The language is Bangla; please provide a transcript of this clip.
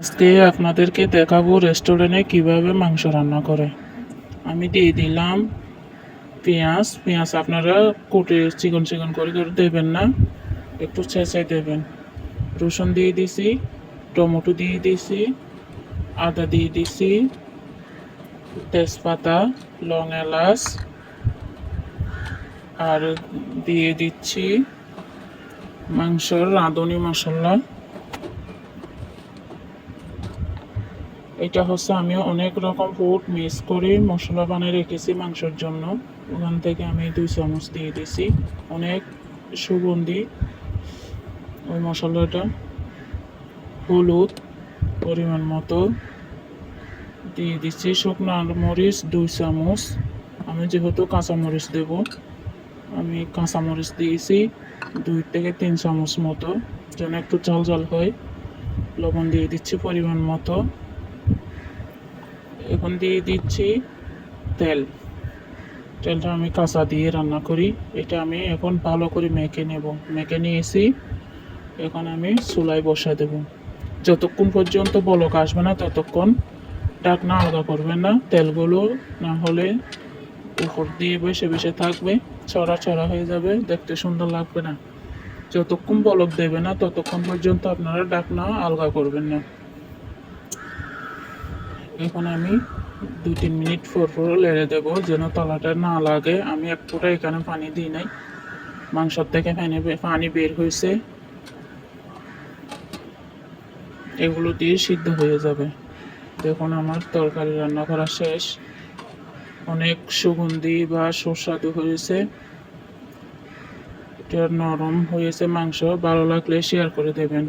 আজকে আপনাদেরকে দেখাবো রেস্টুরেন্টে কীভাবে মাংস রান্না করে। আমি দিয়ে দিলাম পেঁয়াজ। পেঁয়াজ আপনারা কুটে চিকন চিকন করে করে দেবেন না, একটু ছেঁচে দেবেন। রসুন দিয়ে দিছি, টমেটো দিয়ে দিছি, আদা দিয়ে দিছি, তেজপাতা, লং এলাচ, আর দিয়ে দিচ্ছি মাংসর রাঁধুনি মশলা। এটা হচ্ছে আমি অনেক রকম ফুড মিক্স করে। মশলা বানিয়ে রেখেছি মাংসের জন্য। ওখান থেকে আমি দুই চামচ দিয়ে দিছি অনেক সুগন্ধি। ওই মশলাটা হলুদ পরিমাণ মতো দিয়ে দিচ্ছি। শুকনো মরিচ দুই চামচ। আমি যেহেতু কাঁচামরিচ দেব, আমি কাঁচামরিচ দিয়েছি দুই থেকে তিন চামচ মতো। যেন একটু ঝাল ঝাল হয়। লবণ দিয়ে দিচ্ছি পরিমাণ মতো। এখন দিয়ে দিচ্ছি তেল। তেলটা আমি কাঁচা দিয়ে রান্না করি। এটা আমি এখন ভালো করে মেখে নেব। মেখে নিয়েছি। এখন আমি চুলায় বসা দেব। যতক্ষণ পর্যন্ত বলক আসবে না, ততক্ষণ ঢাকনা আলাদা করবেন না। তেলগুলো না হলে উপর দিয়ে বসে বসে থাকবে। ছড়া ছড়া হয়ে যাবে। দেখতে সুন্দর লাগবে না। যতক্ষণ বলক দেবে না, ততক্ষণ পর্যন্ত আপনারা ঢাকনা আলগা করবেন না। এখন আমি দু তিন মিনিট পর পর লেড়ে দেবো, যেন তলাটা না লাগে। আমি এক ফোঁটা এখানে পানি দিই নাই। মাংসর থেকে পানি পানি বের হয়েছে। এগুলো দিয়ে সিদ্ধ হয়ে যাবে। দেখুন, আমার তরকারি রান্না করা শেষ। অনেক সুগন্ধি বা সুস্বাদু হয়েছে। এটা নরম হয়েছে মাংস। ভালো লাগলে শেয়ার করে দেবেন।